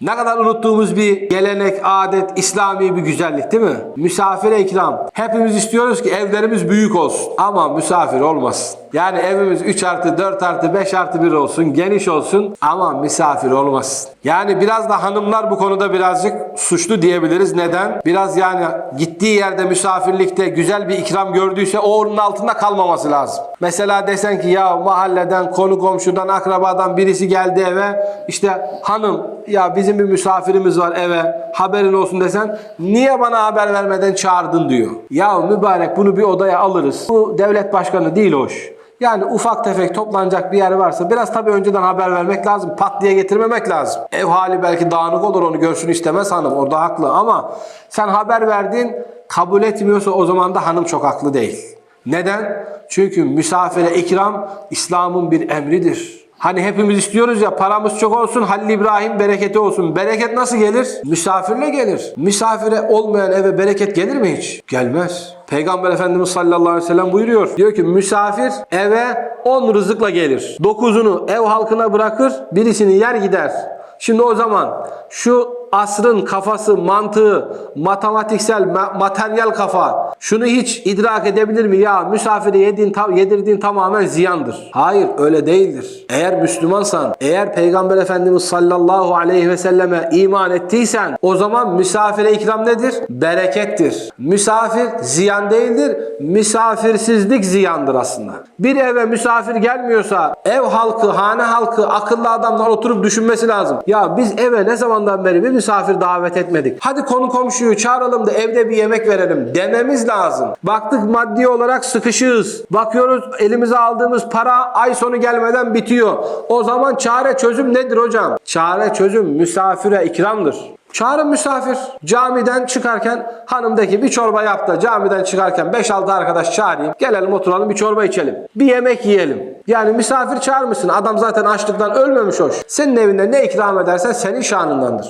Ne kadar unuttuğumuz bir gelenek, adet, İslami bir güzellik değil mi? Misafire ikram. Hepimiz istiyoruz ki evlerimiz büyük olsun. Ama misafir olmasın. Yani evimiz 3 artı 4 artı 5 artı 1 olsun, geniş olsun ama misafir olmasın. Yani biraz da hanımlar bu konuda birazcık suçlu diyebiliriz. Neden? Biraz yani gittiği yerde misafirlikte güzel bir ikram gördüyse o onun altında kalmaması lazım. Mesela desen ki ya mahalleden, konu komşudan, akrabadan birisi geldi eve. işte hanım ya bizim bir misafirimiz var eve haberin olsun desen niye bana haber vermeden çağırdın diyor. Ya mübarek bunu bir odaya alırız. Bu devlet başkanı değil hoş. Yani ufak tefek toplanacak bir yer varsa biraz tabii önceden haber vermek lazım. Pat diye getirmemek lazım. Ev hali belki dağınık olur onu görsün istemez hanım. Orada haklı ama sen haber verdin kabul etmiyorsa o zaman da hanım çok haklı değil. Neden? Çünkü misafire ikram İslam'ın bir emridir. Hani hepimiz istiyoruz ya paramız çok olsun Halil İbrahim bereketi olsun. Bereket nasıl gelir? Misafirle gelir. Misafire olmayan eve bereket gelir mi hiç? Gelmez. Peygamber Efendimiz sallallahu aleyhi ve sellem buyuruyor. Diyor ki misafir eve 10 rızıkla gelir. 9'unu ev halkına bırakır birisini yer gider. Şimdi o zaman şu asrın kafası, mantığı, matematiksel, ma- materyal kafa şunu hiç idrak edebilir mi? Ya misafire yediğin, yedirdiğin tamamen ziyandır. Hayır öyle değildir. Eğer Müslümansan, eğer Peygamber Efendimiz sallallahu aleyhi ve selleme iman ettiysen o zaman misafire ikram nedir? Berekettir. Misafir ziyan değildir. Misafirsizlik ziyandır aslında. Bir eve misafir gelmiyorsa ev halkı, hane halkı, akıllı adamlar oturup düşünmesi lazım. Ya biz eve ne zamandan beri bir misafir davet etmedik. Hadi konu komşuyu çağıralım da evde bir yemek verelim dememiz lazım. Baktık maddi olarak sıkışığız. Bakıyoruz elimize aldığımız para ay sonu gelmeden bitiyor. O zaman çare çözüm nedir hocam? Çare çözüm misafire ikramdır. Çağırın misafir. Camiden çıkarken hanımdaki bir çorba yap da camiden çıkarken 5-6 arkadaş çağırayım. Gelelim oturalım bir çorba içelim. Bir yemek yiyelim. Yani misafir çağırmışsın. Adam zaten açlıktan ölmemiş hoş. Senin evinde ne ikram edersen senin şanındandır.